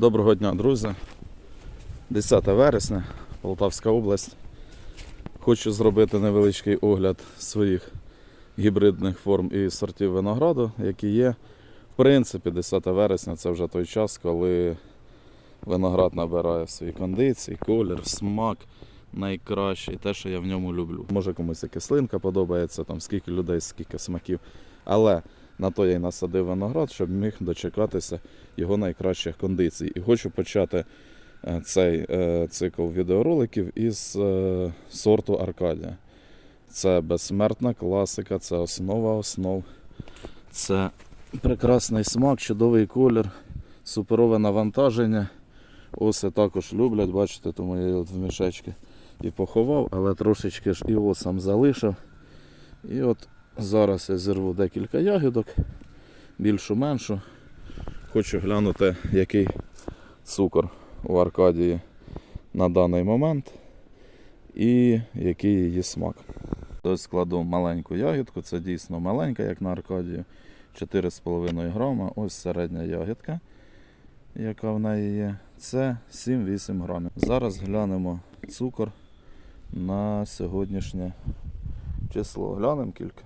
Доброго дня, друзі. 10 вересня, Полтавська область. Хочу зробити невеличкий огляд своїх гібридних форм і сортів винограду, які є. В принципі, 10 вересня це вже той час, коли виноград набирає свої кондиції, колір, смак найкращий, те, що я в ньому люблю. Може комусь і кислинка подобається, там скільки людей, скільки смаків. Але на то я й насадив виноград, щоб міг дочекатися його найкращих кондицій. І хочу почати е, цей е, цикл відеороликів із е, сорту Аркадія. Це безсмертна класика, це основа основ. Це прекрасний смак, чудовий колір, суперове навантаження. Оси також люблять, бачите, тому я його в мішечки і поховав, але трошечки ж і осам залишив. І от зараз я зірву декілька ягідок, більшу меншу. Хочу глянути, який цукор у Аркадії на даний момент і який її смак. Ось складу маленьку ягідку, це дійсно маленька, як на Аркадію. 4,5 грама. Ось середня ягідка, яка в неї є. Це 7-8 грамів. Зараз глянемо цукор на сьогоднішнє число. Глянемо кілька.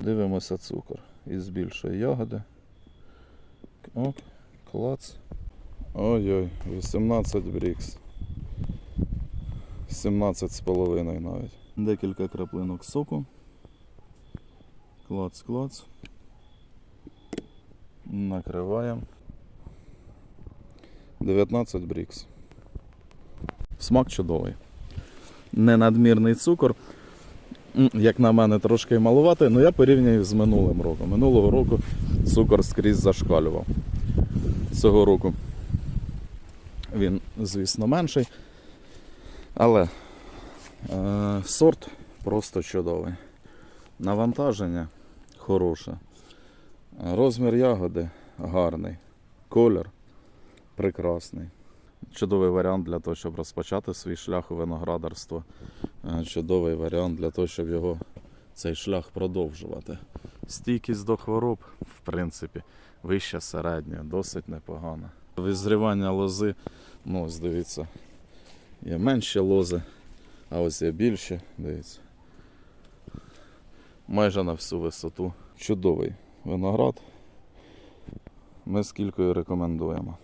Дивимося цукор із більшої ягоди. Ок, клац. Ой-ой, 18 брікс. 17 з половиною навіть. Декілька краплинок соку. Клац, клац. Накриваємо. 19 брікс. Смак чудовий. Ненадмірний цукор. Як на мене, трошки малувати, але я порівнюю з минулим роком. Минулого року цукор скрізь зашкалював. Цього року він, звісно, менший. Але е, сорт просто чудовий. Навантаження хороше. Розмір ягоди гарний. Колір прекрасний. Чудовий варіант для того, щоб розпочати свій шлях у виноградарство. Е, Чудовий варіант для того, щоб його цей шлях продовжувати. Стійкість до хвороб, в принципі, вища середня, досить непогана. Визрівання лози, ну ось дивіться, є менші лози, а ось є більші, дивіться. Майже на всю висоту. Чудовий виноград. Ми з кількою рекомендуємо.